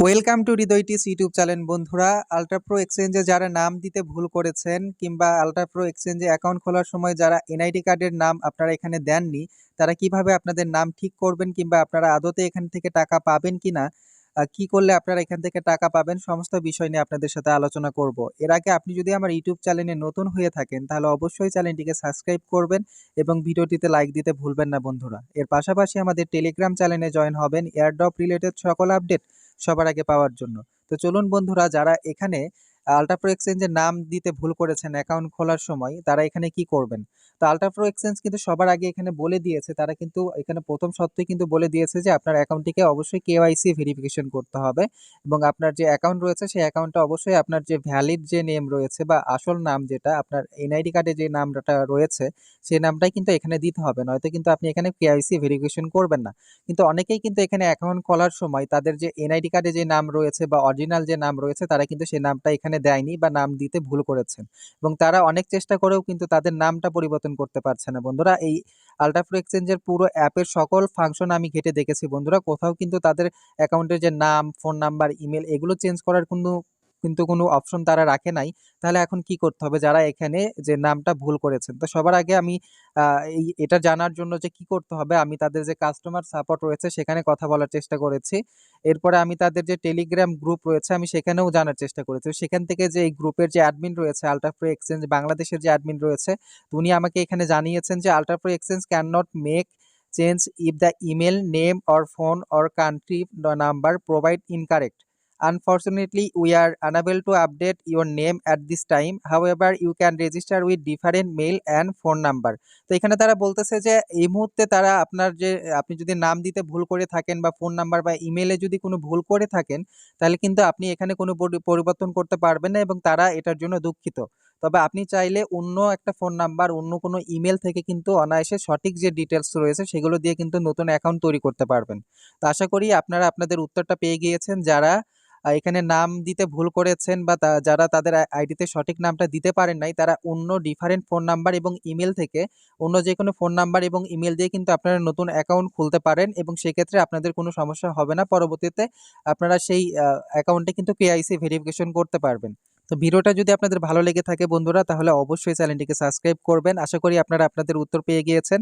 Welcome to হৃদয়টিস YouTube channel বন্ধুরা। আলট্রাপ্রো এক্সচেঞ্জে যারা নাম দিতে ভুল করেছেন কিংবা আলট্রাপ্রো এক্সচেঞ্জে অ্যাকাউন্ট খোলার সময় যারা এনআইডি কার্ডের নাম আপনারা এখানে দেননি তারা কীভাবে আপনাদের নাম ঠিক করবেন কিংবা আপনারা আদতে এখান থেকে টাকা পাবেন কিনা আহ, কি করলে আপনারা এখান থেকে টাকা পাবেন সমস্ত বিষয় নিয়ে আপনাদের সাথে আলোচনা করব। এর আগে আপনি যদি আমার ইউটিউব চ্যানেলে নতুন হয়ে থাকেন তাহলে অবশ্যই চ্যানেলটিকে সাবস্ক্রাইব করবেন এবং ভিডিওটিতে লাইক দিতে ভুলবেন না বন্ধুরা। এর পাশাপাশি আমাদের টেলিগ্রাম চ্যানেলে জয়েন হবেন এয়ারড্রপ রিলেটেড সকল আপডেট সবার আগে পাওয়ার জন্য। তো চলুন বন্ধুরা যারা এখানে আলট্রাপ্রো এক্সচেঞ্জের নাম দিতে ভুল করেছেন অ্যাকাউন্ট খোলার সময়, তারা এখানে কি করবেন? তো আলট্রাপ্রো এক্সচেঞ্জ কিন্তু সবার আগে এখানে বলে দিয়েছে, তারা কিন্তু এখানে প্রথম সত্যই কিন্তু বলে দিয়েছে যে আপনার অ্যাকাউন্টটিকে অবশ্যই কেওয়াইসি ভেরিফিকেশন করতে হবে এবং আপনার যে অ্যাকাউন্ট রয়েছে, সেই অ্যাকাউন্টটা অবশ্যই আপনার যে ভ্যালিড যে নেম রয়েছে বা আসল নাম যেটা, আপনার এনআইডি কার্ডে যে নামটা রয়েছে সেই নামটাই কিন্তু এখানে দিতে হবে। নয়তো কিন্তু আপনি এখানে কেওয়াইসি ভেরিফিকেশন করবেন না। কিন্তু অনেকেই কিন্তু এখানে অ্যাকাউন্ট খোলার সময় তাদের যে এনআইডি কার্ডে যে নাম রয়েছে বা অরিজিনাল যে নাম রয়েছে, তারা কিন্তু সেই নামটা এখানে দেয়নি বা নাম দিতে ভুল করেছেন। এবং তারা অনেক চেষ্টা করেও কিন্তু তাদের নামটা পরিবর্তন করতে পারছে না। বন্ধুরা, এই আলট্রাফ্রো এক্সচেঞ্জের পুরো অ্যাপের সকল ফাংশন আমি ঘেটে দেখেছি। বন্ধুরা, কোথাও কিন্তু তাদের অ্যাকাউন্টের যে নাম ফোন নাম্বার ইমেল এগুলো চেঞ্জ করার কোনো কিন্তু কোনো অপশন তারা রাখে নাই। তাহলে এখন কি করতে হবে? যারা এখানে যে নামটা ভুল করেছেন। তো সবার আগে আমি এই এটা জানার জন্য যে কি করতে হবে? আমি তাদের যে কাস্টমার সাপোর্ট রয়েছে সেখানে কথা বলার চেষ্টা করেছি। এরপরে আমি তাদের যে টেলিগ্রাম গ্রুপ রয়েছে আমি সেখানেও জানার চেষ্টা করেছি। সেখান থেকে যে এই গ্রুপের যে অ্যাডমিন রয়েছে আলট্রাপ্রো এক্সচেঞ্জ বাংলাদেশের যে অ্যাডমিন রয়েছে, উনি আমাকে এখানে জানিয়েছেন যে UltraPro Exchange can not make change if the email name or phone or country number provide incorrect Unfortunately, we are unable to update your name at this time. However, you can register with different mail and phone number. তো এখানে তারা বলতেছে যে এই মুহূর্তে তারা আপনার যে আপনি যদি নাম দিতে ভুল করে থাকেন বা ফোন নাম্বার বা ইমেলে যদি কোনো ভুল করে থাকেন তাহলে কিন্তু আপনি এখানে কোনো পরিবর্তন করতে পারবেন না এবং তারা এটার জন্য দুঃখিত তবে আপনি চাইলে অন্য একটা ফোন নাম্বার অন্য কোনো ইমেল থেকে কিন্তু অনায়াসে সঠিক যে ডিটেলস রয়েছে সেগুলো দিয়ে কিন্তু নতুন অ্যাকাউন্ট তৈরি করতে পারবেন তো আশা করি আপনারা আপনাদের উত্তরটা পেয়ে গিয়েছেন যারা এখানে নাম দিতে ভুল করেছেন বা যারা তাদের আইডিতে সঠিক নামটা দিতে পারেন নাই, তারা অন্য ডিফারেন্ট ফোন নাম্বার এবং ইমেল থেকে অন্য যে কোনো ফোন নাম্বার এবং ইমেল দিয়ে কিন্তু আপনারা নতুন অ্যাকাউন্ট খুলতে পারেন এবং সেক্ষেত্রে আপনাদের কোনো সমস্যা হবে না। পরবর্তীতে আপনারা সেই অ্যাকাউন্টে কিন্তু কেআইসি ভেরিফিকেশন করতে পারবেন। তো ভিডিওটা যদি আপনাদের ভালো লেগে থাকে বন্ধুরা, তাহলে অবশ্যই চ্যানেলটিকে সাবস্ক্রাইব করবেন। আশা করি আপনারা আপনাদের উত্তর পেয়ে গিয়েছেন।